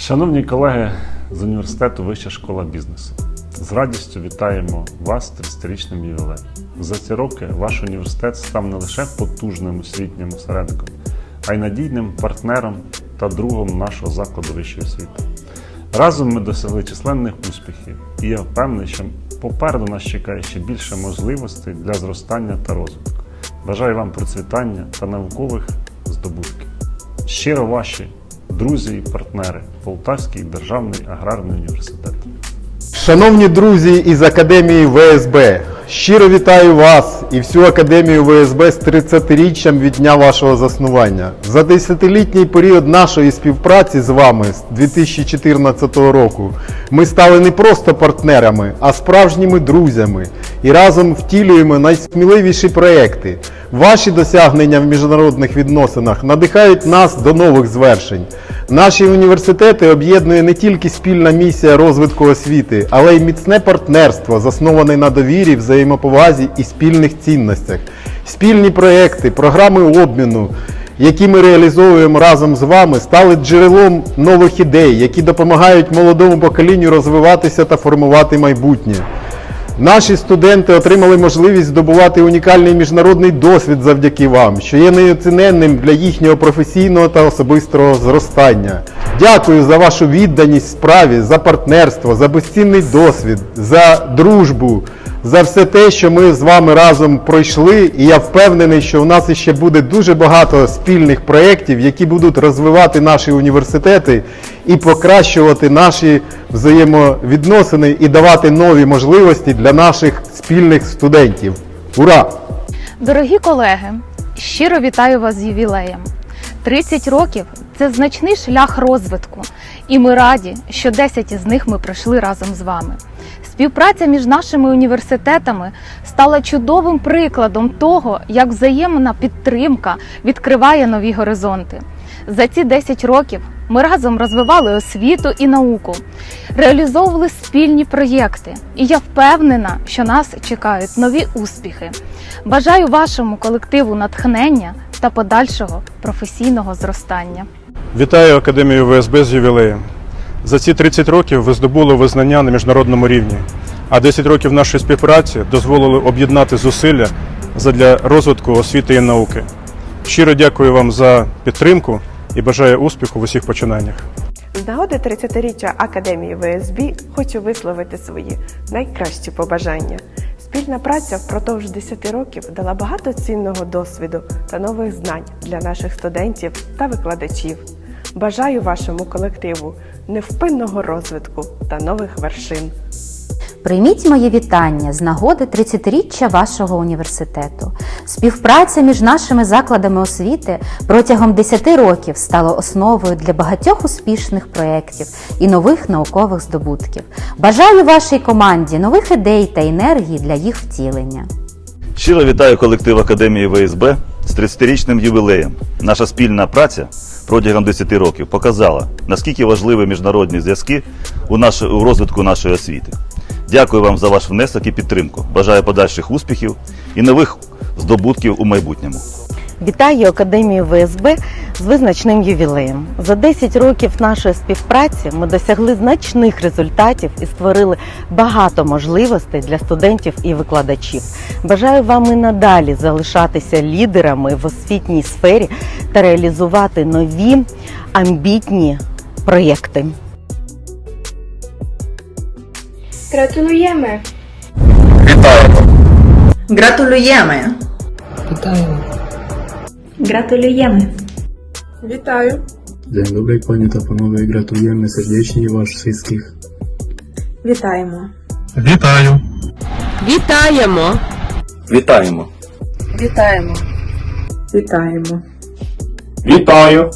Шановні колеги з університету Вища школа бізнесу, з радістю вітаємо вас з 30-річним ювілеєм. За ці роки ваш університет став не лише потужним освітнім осередком, а й надійним партнером та другом нашого закладу вищої освіти. Разом ми досягли численних успіхів, і я впевнений, що попереду нас чекає ще більше можливостей для зростання та розвитку. Бажаю вам процвітання та наукових здобутків. Щиро ваші друзі і партнери Полтавський державний аграрний університет. Шановні друзі із Академії ВСБ, щиро вітаю вас і всю Академію ВСБ з 30-річчям від дня вашого заснування. За десятилітній період нашої співпраці з вами з 2014 року ми стали не просто партнерами, а справжніми друзями і разом втілюємо найсміливіші проекти. Ваші досягнення в міжнародних відносинах надихають нас до нових звершень. Наші університети об'єднує не тільки спільна місія розвитку освіти, але й міцне партнерство, засноване на довірі, взаємоповазі і спільних цінностях. Спільні проекти, програми обміну, які ми реалізовуємо разом з вами, стали джерелом нових ідей, які допомагають молодому поколінню розвиватися та формувати майбутнє. Наші студенти отримали можливість здобувати унікальний міжнародний досвід завдяки вам, що є неоціненним для їхнього професійного та особистого зростання. Дякую за вашу відданість справі, за партнерство, за безцінний досвід, за дружбу, за все те, що ми з вами разом пройшли. І я впевнений, що у нас іще буде дуже багато спільних проєктів, які будуть розвивати наші університети і покращувати наші взаємовідносини і давати нові можливості для наших спільних студентів. Ура! Дорогі колеги, щиро вітаю вас з ювілеєм. 30 років це значний шлях розвитку, і ми раді, що 10 із них ми пройшли разом з вами. Співпраця між нашими університетами стала чудовим прикладом того, як взаємна підтримка відкриває нові горизонти. За ці 10 років ми разом розвивали освіту і науку, реалізовували спільні проєкти, і я впевнена, що нас чекають нові успіхи. Бажаю вашому колективу натхнення та подальшого професійного зростання. Вітаю Академію ВСБ з ювілеєм. За ці 30 років ви здобули визнання на міжнародному рівні, а 10 років нашої співпраці дозволили об'єднати зусилля задля розвитку освіти і науки. Щиро дякую вам за підтримку і бажаю успіху в усіх починаннях. З нагоди 30-річчя Академії ВСБ хочу висловити свої найкращі побажання. Спільна праця впродовж 10 років дала багато цінного досвіду та нових знань для наших студентів та викладачів. Бажаю вашому колективу невпинного розвитку та нових вершин. Прийміть моє вітання з нагоди 30-річчя вашого університету. Співпраця між нашими закладами освіти протягом 10 років стала основою для багатьох успішних проєктів і нових наукових здобутків. Бажаю вашій команді нових ідей та енергії для їх втілення. Щиро вітаю колектив Академії ВСБ з 30-річним ювілеєм. Наша спільна праця протягом 10 років показала, наскільки важливі міжнародні зв'язки у, наш... у розвитку нашої освіти. Дякую вам за ваш внесок і підтримку. Бажаю подальших успіхів і нових здобутків у майбутньому. Вітаю Академію ВСБ з визначним ювілеєм. За 10 років нашої співпраці ми досягли значних результатів і створили багато можливостей для студентів і викладачів. Бажаю вам і надалі залишатися лідерами в освітній сфері та реалізувати нові амбітні проєкти. Gratulujemy! Gratulujemy! Gratulujemy! Вітаю! Dzień dobry panie та panowie, gratulujemy serdecznie was wszystkich. Вітаємо! Вітаю! Вітаємо! Вітаємо! Вітаємо! Вітаємо! Вітаю!